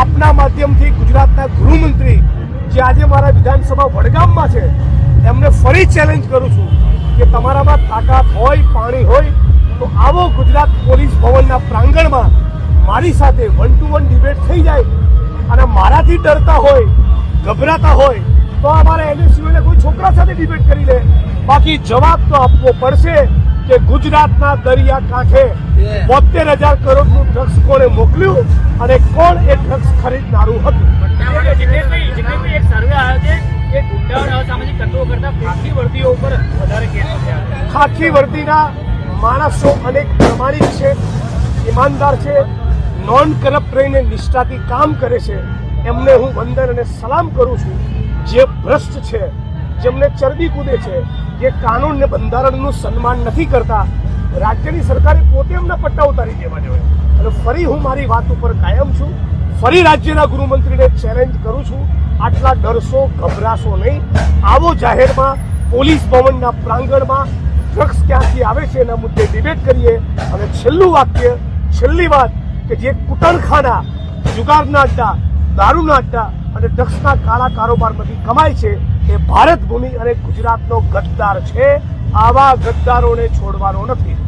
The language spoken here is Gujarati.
આપના માધ્યમથી ગુજરાતના ગૃહમંત્રી જે આજે મારા વિધાનસભા વડગામમાં છે, એમને ફરી ચેલેન્જ કરું છું કે તમારામાં તાકાત હોય, પાણી હોય, તો આવો ગુજરાત પોલીસ ભવનના પ્રાંગણમાં મારી સાથે વન ટુ વન ડિબેટ થઈ જાય અને મારાથી ડરતા હોય, ગભરાતા હોય, તો અમારે એનએસયુને કોઈ છોકરા સાથે ડિબેટ કરી લે. બાકી જવાબ તો આપવો પડશે કે ગુજરાતના દરિયા કાંઠે બોતેર હજાર કરોડનું ડ્રગ્સ કોણે મોકલ્યું અને કોણ એ ડ્રગ્સ ખરીદનારું હતું? પટ્ટાવાળા જિગ્નેશભાઈ જિગ્નેશભાઈ એક સર્વે આવ્યો છે કે ગુંડાઓ અને તત્વો કરતા ખાખી વર્દીઓ ઉપર વધારે કેસ ખાખી વર્દીના માણસો અનેક પ્રમાણિક છે ઈમાનદાર છે નોન કરપ્ટ રહીને નિષ્ઠાથી કામ કરે છે. એમને હું વંદન અને સલામ કરું છું. જે ભ્રષ્ટ છે જેમને ચરબી કૂદે છે જે કાનૂન ને બંધારણનું સન્માન નથી કરતા રાજ્યની સરકારે પોતે એમના પટ્ટા ઉતારી દેવા જોઈએ અને ફરી હું મારી વાત ઉપર કાયમ છું. ફરી રાજ્યના ગૃહમંત્રીને ચેલેન્જ કરું છું. આટલા ડરશો, ગભરાશો નહીં. આવો જાહેરમાં, પોલીસ ભવનના પ્રાંગણમાં ડ્રગ્સ ક્યાંથી આવે છે એના મુદ્દે ડિબેટ કરીએ. અને છેલ્લું વાક્ય, છેલ્લી વાત કે જે કુટણખાના, જુગારના અડ્ડા, દારૂના અડ્ડા અને ડ્રગ્સના કાળા કારોબારમાંથી કમાય છે, એ ભારત ભૂમિ અને ગુજરાતનો ગદ્દાર છે. આવા ગદ્દારોને છોડવાનો નથી.